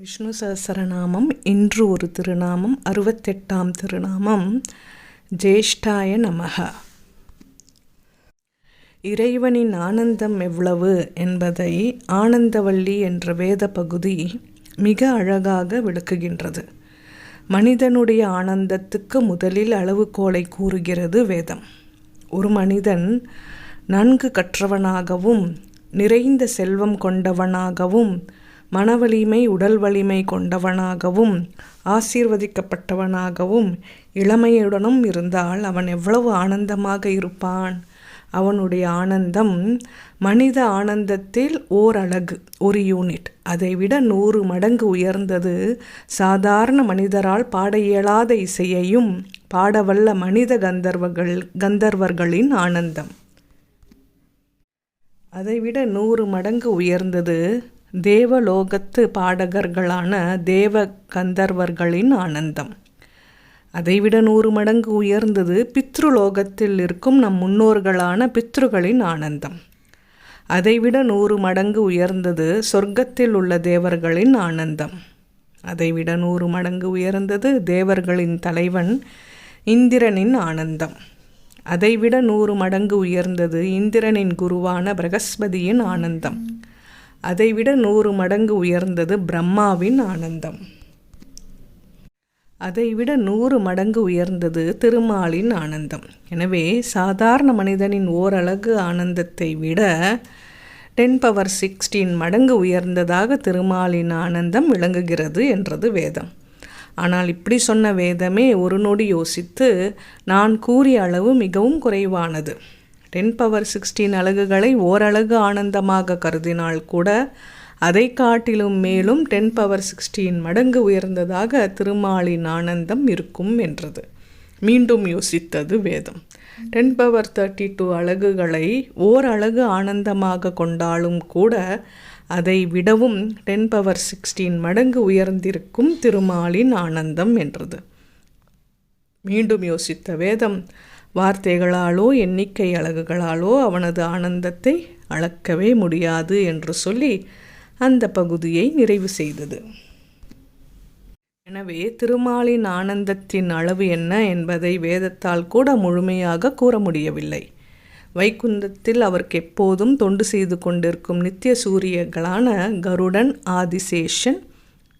விஷ்ணு சஹசரநாமம் இன்று ஒரு திருநாமம் அறுபத்தெட்டாம் திருநாமம். ஜேஷ்டாய நமக இறைவனின் ஆனந்தம் எவ்வளவு என்பதை ஆனந்தவள்ளி என்ற வேத பகுதி மிக அழகாக விளக்குகின்றது. மனிதனுடைய ஆனந்தத்துக்கு முதலில் அளவுகோலை கூறுகிறது வேதம். ஒரு மனிதன் நன்கு கற்றவனாகவும் நிறைந்த செல்வம் கொண்டவனாகவும் மனவலிமை உடல் வலிமை கொண்டவனாகவும் ஆசீர்வதிக்கப்பட்டவனாகவும் இளமையுடனும் இருந்தால் அவன் எவ்வளவு ஆனந்தமாக இருப்பான். அவனுடைய ஆனந்தம் மனித ஆனந்தத்தில் ஓர் அழகு ஒரு யூனிட். அதைவிட நூறு மடங்கு உயர்ந்தது சாதாரண மனிதரால் பாட இயலாத இசையையும் பாடவல்ல மனித கந்தர்வர்கள் கந்தர்வர்களின் ஆனந்தம். அதைவிட நூறு மடங்கு உயர்ந்தது தேவலோகத்து பாடகர்களான தேவ கந்தர்வர்களின் ஆனந்தம். அதைவிட நூறு மடங்கு உயர்ந்தது பித்ருலோகத்தில் இருக்கும் நம் முன்னோர்களான பித்ருகளின் ஆனந்தம். அதைவிட நூறு மடங்கு உயர்ந்தது சொர்க்கத்தில் உள்ள தேவர்களின் ஆனந்தம். அதைவிட நூறு மடங்கு உயர்ந்தது தேவர்களின் தலைவன் இந்திரனின் ஆனந்தம். அதைவிட நூறு மடங்கு உயர்ந்தது இந்திரனின் குருவான பிரகஸ்பதியின் ஆனந்தம். அதைவிட நூறு மடங்கு உயர்ந்தது பிரம்மாவின் ஆனந்தம். அதைவிட நூறு மடங்கு உயர்ந்தது திருமாலின் ஆனந்தம். எனவே சாதாரண மனிதனின் ஓரழகு ஆனந்தத்தை விட டென் பவர் சிக்ஸ்டீன் மடங்கு உயர்ந்ததாக திருமாலின் ஆனந்தம் விளங்குகிறது என்றது வேதம். ஆனால் இப்படி சொன்ன வேதமே ஒரு நொடி யோசித்து நான் கூறிய அளவு மிகவும் குறைவானது. டென் பவர் சிக்ஸ்டீன் அலகுகளை ஓரலகு ஆனந்தமாக கருதினால் கூட அதை காட்டிலும் மேலும் டென் பவர் சிக்ஸ்டீன் மடங்கு உயர்ந்ததாக திருமாலின் ஆனந்தம் இருக்கும் என்றது. மீண்டும் யோசித்தது வேதம். டென் பவர் தேர்ட்டி டூ அலகுகளை ஓர் அழகு ஆனந்தமாக கொண்டாலும் கூட அதை விடவும் டென் பவர் சிக்ஸ்டீன் மடங்கு உயர்ந்திருக்கும் திருமாலின் ஆனந்தம் என்றது. மீண்டும் யோசித்த வேதம் வார்த்தைகளாலோ எண்ணிக்கை அழகுகளாலோ அவனது ஆனந்தத்தை அளக்கவே முடியாது என்று சொல்லி அந்த பகுதியை நிறைவு செய்தது. எனவே திருமாலின் ஆனந்தத்தின் அளவு என்ன என்பதை வேதத்தால் கூட முழுமையாக கூற முடியவில்லை. வைகுந்தத்தில் அவருக்கு எப்போதும் தொண்டு செய்து கொண்டிருக்கும் நித்திய சூரியர்களான கருடன் ஆதிசேஷன்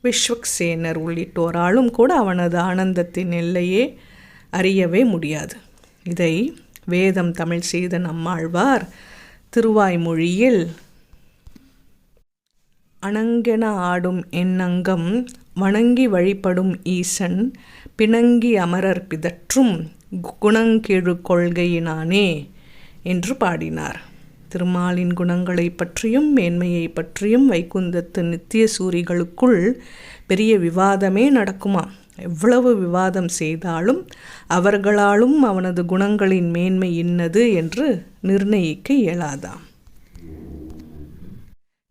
விஸ்வக்சேனர் உள்ளிட்டோராலும் கூட அவனது ஆனந்தத்தின் எல்லையே அறியவே முடியாது. இதை வேதம் தமிழ் செய்த நம்மாழ்வார் திருவாய்மொழியில் அணங்கென ஆடும் எண்ணங்கம் வணங்கி வழிபடும் ஈசன் பிணங்கி அமரர் பிதற்றும் குணங்கெழு கொள்கையினானே என்று பாடினார். திருமாலின் குணங்களை பற்றியும் மேன்மையை பற்றியும் வைகுந்தத்து நித்திய சூரிகளுக்குள் பெரிய விவாதமே நடக்குமா எவ்வளவு விவாதம் செய்தாலும் அவர்களாலும் அவனது குணங்களின் மேன்மை இன்னது என்று நிர்ணயிக்க இயலாதாம்.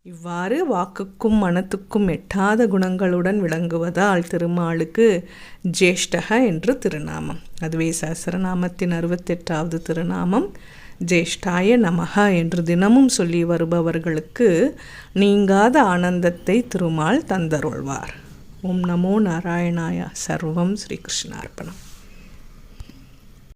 இவ்வாறு வாக்குக்கும் மனத்துக்கும் எட்டாத குணங்களுடன் விளங்குவதால் திருமாலுக்கு ஜேஷ்டக என்று திருநாமம். அதுவே சஹசரநாமத்தின் அறுபத்தெட்டாவது திருநாமம். ஜேஷ்டாய நமக என்று தினமும் சொல்லி வருபவர்களுக்கு நீங்காத ஆனந்தத்தை திருமால் தந்தருள்வார். ஓம் நமோ நாராயணாயா சர்வம் ஸ்ரீகிருஷ்ணார்ப்பணம்